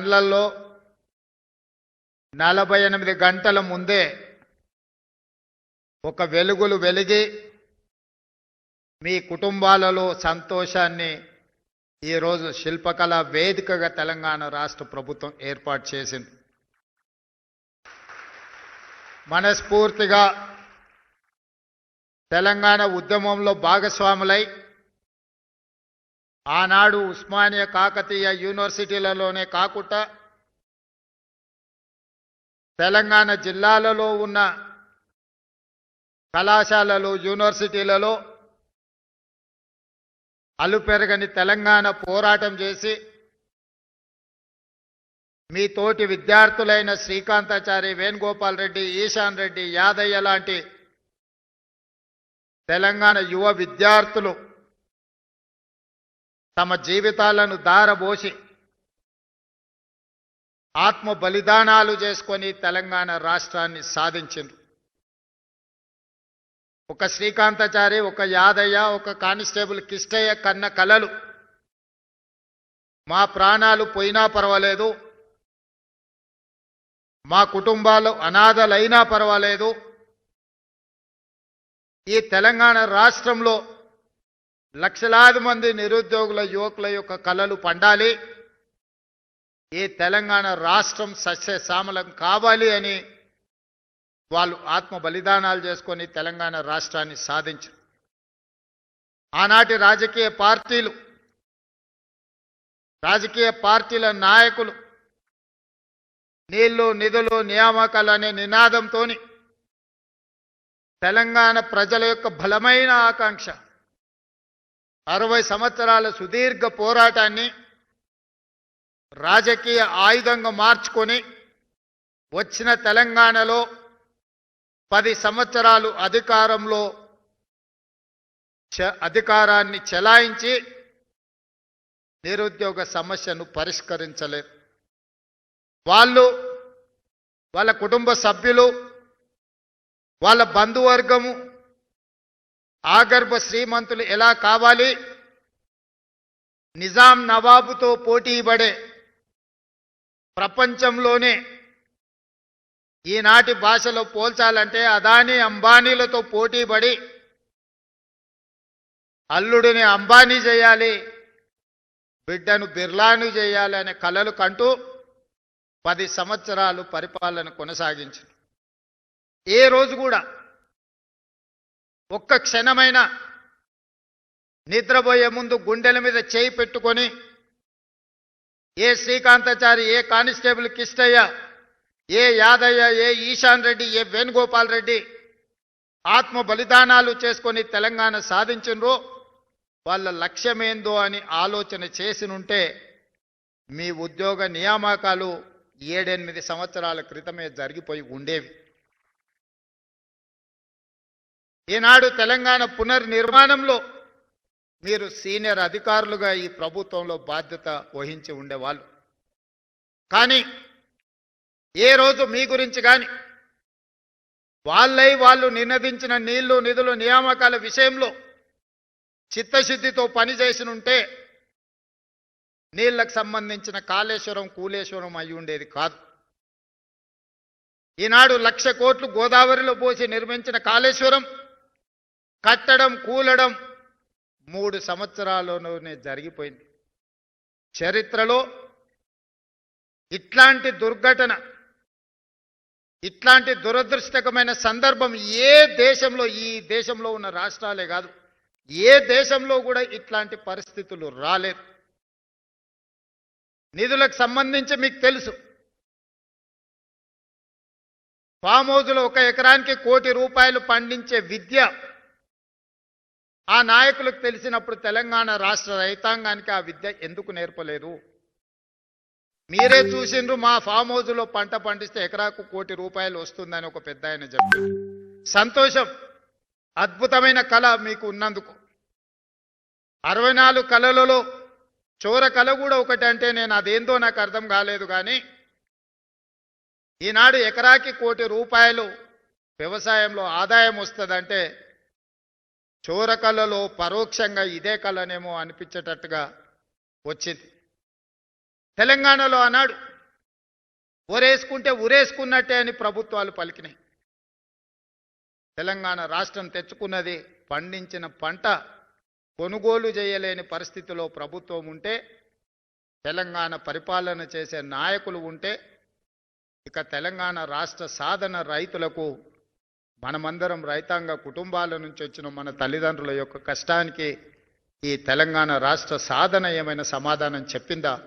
గంటలలో నలభై ఎనిమిది గంటల ముందే ఒక వెలుగులు వెలిగి మీ కుటుంబాలలో సంతోషాన్ని ఈరోజు శిల్పకళ వేదికగా తెలంగాణ రాష్ట్ర ప్రభుత్వం ఏర్పాటు చేసింది. మనస్ఫూర్తిగా తెలంగాణ ఉద్యమంలో భాగస్వాములై ఆనాడు ఉస్మానియా కాకతీయ యూనివర్సిటీలలోనే కాకుండా తెలంగాణ జిల్లాలలో ఉన్న కళాశాలలు యూనివర్సిటీలలో అలుపెరగని తెలంగాణ పోరాటం చేసి మీ తోటి విద్యార్థులైన శ్రీకాంతాచారి వేణుగోపాల్ రెడ్డి ఈశాన్ రెడ్డి యాదయ్య లాంటి తెలంగాణ యువ విద్యార్థులు తమ జీవితాలను దారబోసి ఆత్మ బలిదానాలు చేసుకొని తెలంగాణ రాష్ట్రాన్ని సాధించిండ్రు. ఒక శ్రీకాంతాచారి ఒక యాదయ్య ఒక కానిస్టేబుల్ కిష్టయ్య కన్న కలలు మా ప్రాణాలు పోయినా పర్వాలేదు. మా కుటుంబాలు అనాథలైనా పర్వాలేదు. ఈ తెలంగాణ రాష్ట్రంలో లక్షలాది మంది నిరుద్యోగుల యువకుల యొక్క కళలు పండాలి. ఈ తెలంగాణ రాష్ట్రం సస్యశ్యామలం కావాలి అని వాళ్ళు ఆత్మ బలిదానాలు చేసుకొని తెలంగాణ రాష్ట్రాన్ని సాధించారు ఆనాటి రాజకీయ పార్టీలు రాజకీయ పార్టీల నాయకులు నీళ్ళు నిధులు నియామకాలు అనే నినాదంతో తెలంగాణ ప్రజల యొక్క బలమైన ఆకాంక్ష అరవై సంవత్సరాల సుదీర్ఘ పోరాటాన్ని రాజకీయ ఆయుధంగా మార్చుకొని వచ్చిన తెలంగాణలో పది సంవత్సరాలు అధికారంలో చ- అధికారాన్ని చెలాయించి నిరుద్యోగ సమస్యను పరిష్కరించలేదు వాళ్ళు వాళ్ళ కుటుంబ సభ్యులు వాళ్ళ బంధువర్గము ఆగర్భ శ్రీమంతులు ఎలా కావాలి? నిజాం నవాబుతో పోటీ పడే ప్రపంచంలోనే ఈనాటి భాషలో పోల్చాలంటే అదానీ అంబానీలతో పోటీ పడి అల్లుడిని అంబానీ చేయాలి బిడ్డను బిర్లాను చేయాలి అనే కలలు కంటూ పది సంవత్సరాలు పరిపాలన కొనసాగించింది. ఏ రోజు కూడా ఒక్క క్షణమైన నిద్రపోయే ముందు గుండెల మీద చేయి పెట్టుకొని ఏ శ్రీకాంతాచారి ఏ కానిస్టేబుల్ కిష్టయ్య ఏ యాదయ్య ఏ ఈశాన్ రెడ్డి ఏ వేణుగోపాల్ రెడ్డి ఆత్మ బలిదానాలు చేసుకొని తెలంగాణ సాధించినరో వాళ్ళ లక్ష్యమేందో అని ఆలోచన చేసినుంటే మీ ఉద్యోగ నియామకాలు ఏడెనిమిది సంవత్సరాల క్రితమే జరిగిపోయి ఉండేవి. ఈనాడు తెలంగాణ పునర్నిర్మాణంలో మీరు సీనియర్ అధికారులుగా ఈ ప్రభుత్వంలో బాధ్యత వహించి ఉండేవాళ్ళు. కానీ ఏ రోజు మీ గురించి కానీ వాళ్ళై వాళ్ళు నినదించిన నీళ్ళు నిధులు నియామకాల విషయంలో చిత్తశుద్ధితో పనిచేసి ఉంటే నీళ్ళకు సంబంధించిన కాళేశ్వరం కూలేశ్వరం అయి ఉండేది కాదు. ఈనాడు లక్ష కోట్లు గోదావరిలో పోసి నిర్మించిన కాళేశ్వరం కట్టడం కూలడం మూడు సంవత్సరాల్లోనే జరిగిపోయింది. చరిత్రలో ఇట్లాంటి దుర్ఘటన ఇట్లాంటి దురదృష్టకమైన సందర్భం ఏ దేశంలో ఈ దేశంలో ఉన్న రాష్ట్రాలే కాదు ఏ దేశంలో కూడా ఇట్లాంటి పరిస్థితులు రాలేదు. నిధులకు సంబంధించి మీకు తెలుసు. ఫామ్ హౌజ్లో ఒక ఎకరానికి కోటి రూపాయలు పండించే విద్య ఆ నాయకులకు తెలిసినప్పుడు తెలంగాణ రాష్ట్ర రైతాంగానికి ఆ విద్య ఎందుకు నేర్పలేదు? మీరే చూసిండ్రు మా ఫామ్ హౌస్లో పంట పండిస్తే ఎకరాకు కోటి రూపాయలు వస్తుందని ఒక పెద్ద ఆయన చెప్పారు సంతోషం అద్భుతమైన కళ మీకు ఉన్నందుకు. అరవై నాలుగు కళలలో చోర కళ కూడా ఒకటి అంటే నేను అదేందో నాకు అర్థం కాలేదు కానీ ఈనాడు ఎకరాకి కోటి రూపాయలు వ్యవసాయంలో ఆదాయం వస్తుందంటే చోర కళలో పరోక్షంగా ఇదే కళనేమో అనిపించేటట్టుగా వచ్చింది. తెలంగాణలో అన్నాడు ఊరేసుకుంటే ఊరేసుకున్నట్టే అని ప్రభుత్వాలు పలికినాయి. తెలంగాణ రాష్ట్రం తెచ్చుకున్నది పండించిన పంట కొనుగోలు చేయలేని పరిస్థితిలో ప్రభుత్వం ఉంటే తెలంగాణ పరిపాలన చేసే నాయకులు ఉంటే ఇక తెలంగాణ రాష్ట్ర సాధన రైతులకు మనమందరం రైతాంగ కుటుంబాల నుంచి వచ్చిన మన తల్లిదండ్రుల యొక్క కష్టానికి ఈ తెలంగాణ రాష్ట్ర సాధన ఏమైనా సమాధానం చెప్పిందా?